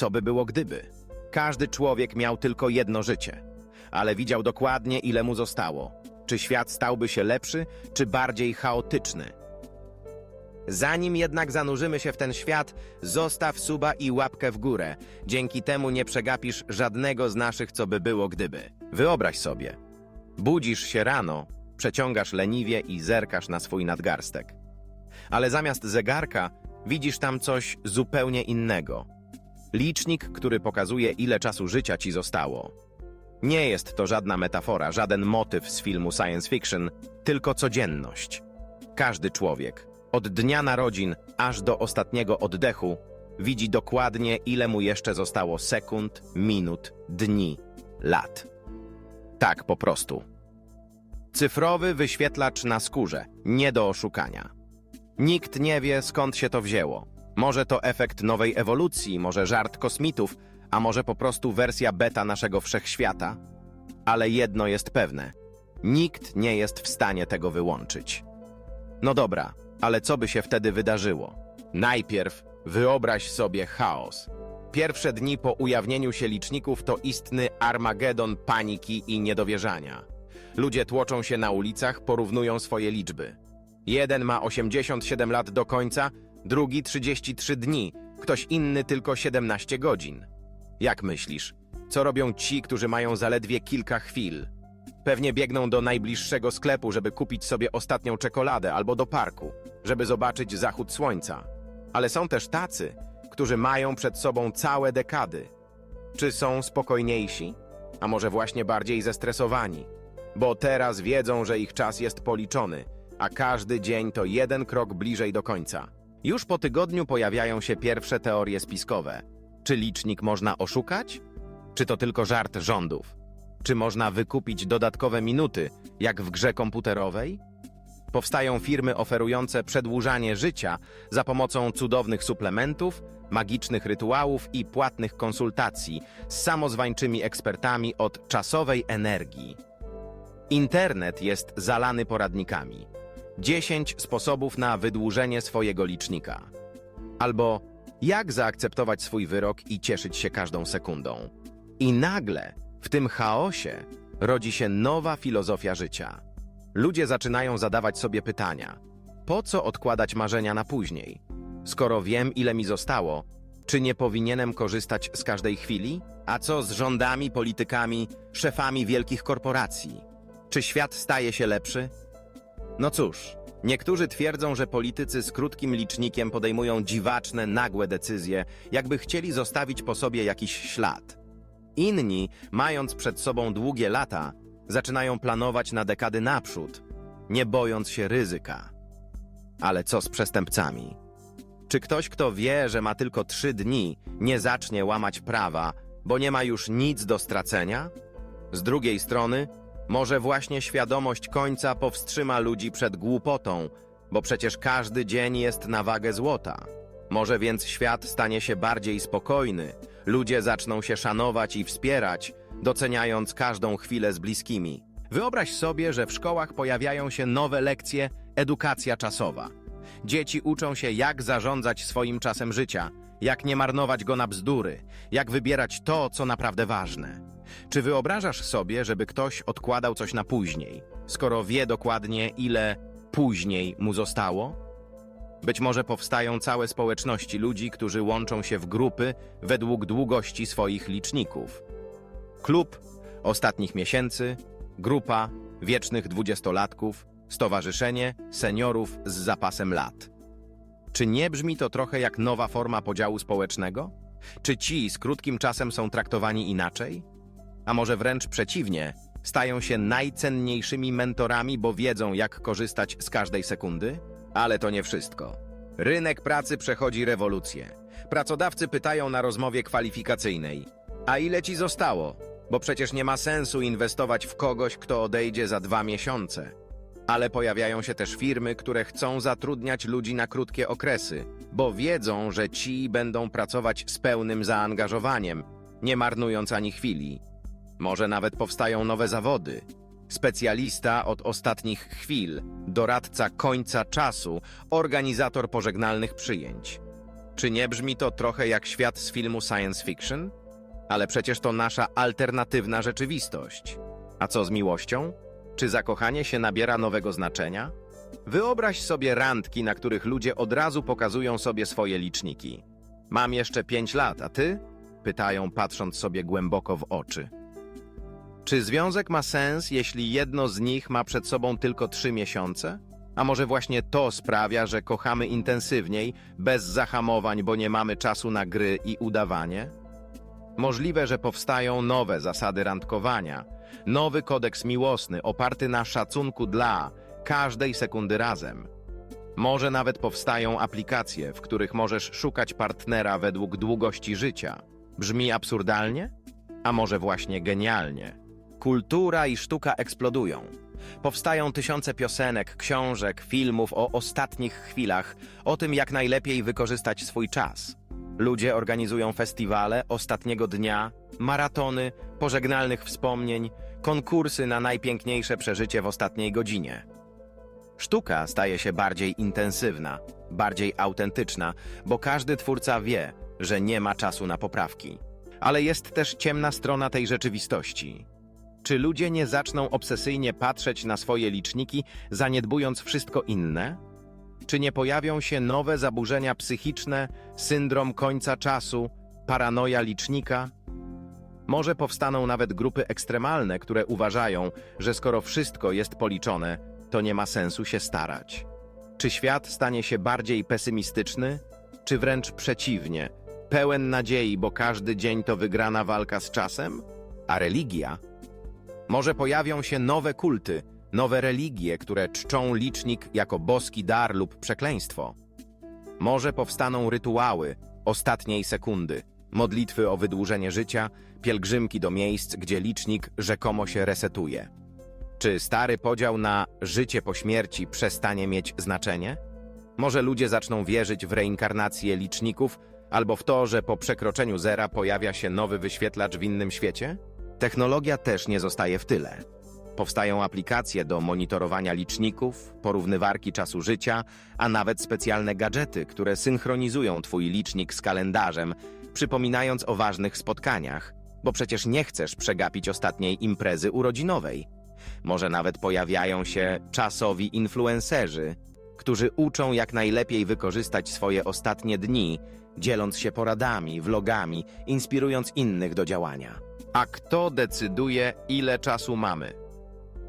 co by było gdyby? Każdy człowiek miał tylko jedno życie, ale widział dokładnie, ile mu zostało. Czy świat stałby się lepszy, czy bardziej chaotyczny? Zanim jednak zanurzymy się w ten świat, zostaw suba i łapkę w górę. Dzięki temu nie przegapisz żadnego z naszych, co by było gdyby. Wyobraź sobie. Budzisz się rano, przeciągasz leniwie i zerkasz na swój nadgarstek. Ale zamiast zegarka widzisz tam coś zupełnie innego. Licznik, który pokazuje, ile czasu życia ci zostało. Nie jest to żadna metafora, żaden motyw z filmu science fiction, tylko codzienność. Każdy człowiek, od dnia narodzin aż do ostatniego oddechu, widzi dokładnie, ile mu jeszcze zostało sekund, minut, dni, lat. Tak po prostu. Cyfrowy wyświetlacz na skórze, nie do oszukania. Nikt nie wie, skąd się to wzięło. Może to efekt nowej ewolucji, może żart kosmitów, a może po prostu wersja beta naszego wszechświata. Ale jedno jest pewne: nikt nie jest w stanie tego wyłączyć. No dobra, ale co by się wtedy wydarzyło? Najpierw wyobraź sobie chaos. Pierwsze dni po ujawnieniu się liczników to istny armagedon paniki i niedowierzania. Ludzie tłoczą się na ulicach, porównują swoje liczby. Jeden ma 87 lat do końca, drugi 33 dni, ktoś inny tylko 17 godzin. Jak myślisz, co robią ci, którzy mają zaledwie kilka chwil? Pewnie biegną do najbliższego sklepu, żeby kupić sobie ostatnią czekoladę albo do parku, żeby zobaczyć zachód słońca. Ale są też tacy, którzy mają przed sobą całe dekady. Czy są spokojniejsi? A może właśnie bardziej zestresowani? Bo teraz wiedzą, że ich czas jest policzony, a każdy dzień to jeden krok bliżej do końca. Już po tygodniu pojawiają się pierwsze teorie spiskowe. Czy licznik można oszukać? Czy to tylko żart rządów? Czy można wykupić dodatkowe minuty, jak w grze komputerowej? Powstają firmy oferujące przedłużanie życia za pomocą cudownych suplementów, magicznych rytuałów i płatnych konsultacji z samozwańczymi ekspertami od czasowej energii. Internet jest zalany poradnikami. 10 sposobów na wydłużenie swojego licznika. Albo jak zaakceptować swój wyrok i cieszyć się każdą sekundą. I nagle, w tym chaosie, rodzi się nowa filozofia życia. Ludzie zaczynają zadawać sobie pytania: po co odkładać marzenia na później? Skoro wiem, ile mi zostało, czy nie powinienem korzystać z każdej chwili? A co z rządami, politykami, szefami wielkich korporacji? Czy świat staje się lepszy? No cóż, niektórzy twierdzą, że politycy z krótkim licznikiem podejmują dziwaczne, nagłe decyzje, jakby chcieli zostawić po sobie jakiś ślad. Inni, mając przed sobą długie lata, zaczynają planować na dekady naprzód, nie bojąc się ryzyka. Ale co z przestępcami? Czy ktoś, kto wie, że ma tylko trzy dni, nie zacznie łamać prawa, bo nie ma już nic do stracenia? Z drugiej strony, może właśnie świadomość końca powstrzyma ludzi przed głupotą, bo przecież każdy dzień jest na wagę złota. Może więc świat stanie się bardziej spokojny, ludzie zaczną się szanować i wspierać, doceniając każdą chwilę z bliskimi. Wyobraź sobie, że w szkołach pojawiają się nowe lekcje edukacja czasowa. Dzieci uczą się, jak zarządzać swoim czasem życia, jak nie marnować go na bzdury, jak wybierać to, co naprawdę ważne. Czy wyobrażasz sobie, żeby ktoś odkładał coś na później, skoro wie dokładnie, ile później mu zostało? Być może powstają całe społeczności ludzi, którzy łączą się w grupy według długości swoich liczników. Klub ostatnich miesięcy, grupa wiecznych dwudziestolatków, stowarzyszenie seniorów z zapasem lat. Czy nie brzmi to trochę jak nowa forma podziału społecznego? Czy ci z krótkim czasem są traktowani inaczej? A może wręcz przeciwnie, stają się najcenniejszymi mentorami, bo wiedzą, jak korzystać z każdej sekundy? Ale to nie wszystko. Rynek pracy przechodzi rewolucję. Pracodawcy pytają na rozmowie kwalifikacyjnej: A ile ci zostało? Bo przecież nie ma sensu inwestować w kogoś, kto odejdzie za dwa miesiące. Ale pojawiają się też firmy, które chcą zatrudniać ludzi na krótkie okresy, bo wiedzą, że ci będą pracować z pełnym zaangażowaniem, nie marnując ani chwili. Może nawet powstają nowe zawody. Specjalista od ostatnich chwil, doradca końca czasu, organizator pożegnalnych przyjęć. Czy nie brzmi to trochę jak świat z filmu science fiction? Ale przecież to nasza alternatywna rzeczywistość. A co z miłością? Czy zakochanie się nabiera nowego znaczenia? Wyobraź sobie randki, na których ludzie od razu pokazują sobie swoje liczniki. Mam jeszcze pięć lat, a ty? Pytają, patrząc sobie głęboko w oczy. Czy związek ma sens, jeśli jedno z nich ma przed sobą tylko trzy miesiące? A może właśnie to sprawia, że kochamy intensywniej, bez zahamowań, bo nie mamy czasu na gry i udawanie? Możliwe, że powstają nowe zasady randkowania, nowy kodeks miłosny oparty na szacunku dla każdej sekundy razem. Może nawet powstają aplikacje, w których możesz szukać partnera według długości życia. Brzmi absurdalnie? A może właśnie genialnie? Kultura i sztuka eksplodują. Powstają tysiące piosenek, książek, filmów o ostatnich chwilach, o tym, jak najlepiej wykorzystać swój czas. Ludzie organizują festiwale ostatniego dnia, maratony, pożegnalnych wspomnień, konkursy na najpiękniejsze przeżycie w ostatniej godzinie. Sztuka staje się bardziej intensywna, bardziej autentyczna, bo każdy twórca wie, że nie ma czasu na poprawki. Ale jest też ciemna strona tej rzeczywistości. Czy ludzie nie zaczną obsesyjnie patrzeć na swoje liczniki, zaniedbując wszystko inne? Czy nie pojawią się nowe zaburzenia psychiczne, syndrom końca czasu, paranoja licznika? Może powstaną nawet grupy ekstremalne, które uważają, że skoro wszystko jest policzone, to nie ma sensu się starać. Czy świat stanie się bardziej pesymistyczny, czy wręcz przeciwnie, pełen nadziei, bo każdy dzień to wygrana walka z czasem? A religia? Może pojawią się nowe kulty, nowe religie, które czczą licznik jako boski dar lub przekleństwo. Może powstaną rytuały ostatniej sekundy, modlitwy o wydłużenie życia, pielgrzymki do miejsc, gdzie licznik rzekomo się resetuje. Czy stary podział na życie po śmierci przestanie mieć znaczenie? Może ludzie zaczną wierzyć w reinkarnację liczników albo w to, że po przekroczeniu zera pojawia się nowy wyświetlacz w innym świecie? Technologia też nie zostaje w tyle. Powstają aplikacje do monitorowania liczników, porównywarki czasu życia, a nawet specjalne gadżety, które synchronizują Twój licznik z kalendarzem, przypominając o ważnych spotkaniach, bo przecież nie chcesz przegapić ostatniej imprezy urodzinowej. Może nawet pojawiają się czasowi influencerzy, którzy uczą jak najlepiej wykorzystać swoje ostatnie dni, dzieląc się poradami, vlogami, inspirując innych do działania. A kto decyduje, ile czasu mamy?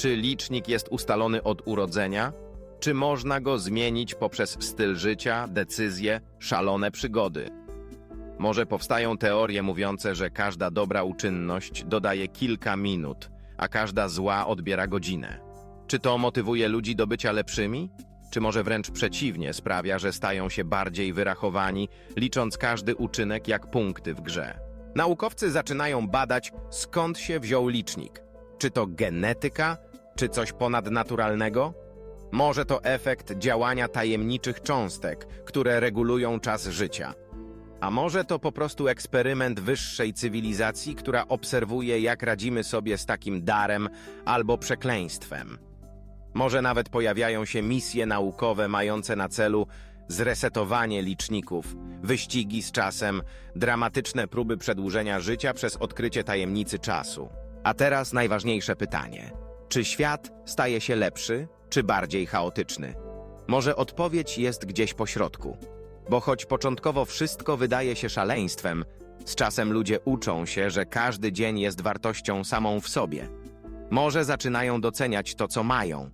Czy licznik jest ustalony od urodzenia? Czy można go zmienić poprzez styl życia, decyzje, szalone przygody? Może powstają teorie mówiące, że każda dobra uczynność dodaje kilka minut, a każda zła odbiera godzinę. Czy to motywuje ludzi do bycia lepszymi? Czy może wręcz przeciwnie sprawia, że stają się bardziej wyrachowani, licząc każdy uczynek jak punkty w grze? Naukowcy zaczynają badać, skąd się wziął licznik. Czy to genetyka, czy coś ponadnaturalnego? Może to efekt działania tajemniczych cząstek, które regulują czas życia. A może to po prostu eksperyment wyższej cywilizacji, która obserwuje, jak radzimy sobie z takim darem albo przekleństwem. Może nawet pojawiają się misje naukowe mające na celu zresetowanie liczników, wyścigi z czasem, dramatyczne próby przedłużenia życia przez odkrycie tajemnicy czasu. A teraz najważniejsze pytanie. Czy świat staje się lepszy, czy bardziej chaotyczny? Może odpowiedź jest gdzieś po środku. Bo choć początkowo wszystko wydaje się szaleństwem, z czasem ludzie uczą się, że każdy dzień jest wartością samą w sobie. Może zaczynają doceniać to, co mają.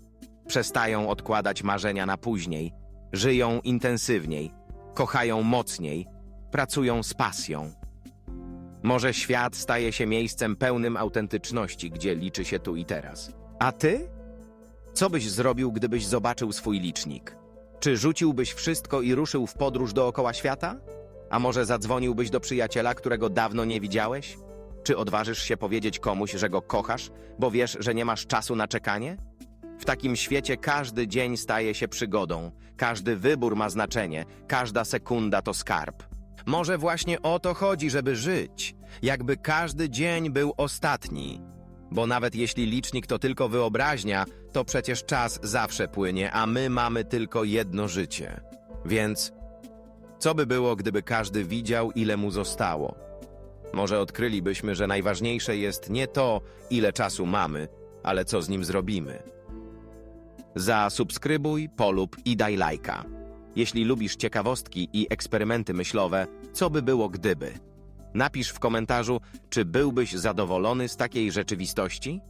Przestają odkładać marzenia na później, żyją intensywniej, kochają mocniej, pracują z pasją. Może świat staje się miejscem pełnym autentyczności, gdzie liczy się tu i teraz. A ty? Co byś zrobił, gdybyś zobaczył swój licznik? Czy rzuciłbyś wszystko i ruszył w podróż dookoła świata? A może zadzwoniłbyś do przyjaciela, którego dawno nie widziałeś? Czy odważysz się powiedzieć komuś, że go kochasz, bo wiesz, że nie masz czasu na czekanie? W takim świecie każdy dzień staje się przygodą, każdy wybór ma znaczenie, każda sekunda to skarb. Może właśnie o to chodzi, żeby żyć, jakby każdy dzień był ostatni. Bo nawet jeśli licznik to tylko wyobraźnia, to przecież czas zawsze płynie, a my mamy tylko jedno życie. Więc Co by było, gdyby każdy widział, ile mu zostało? Może odkrylibyśmy, że najważniejsze jest nie to, ile czasu mamy, ale co z nim zrobimy. Zasubskrybuj, polub i daj lajka. Jeśli lubisz ciekawostki i eksperymenty myślowe, co by było gdyby? Napisz w komentarzu, czy byłbyś zadowolony z takiej rzeczywistości?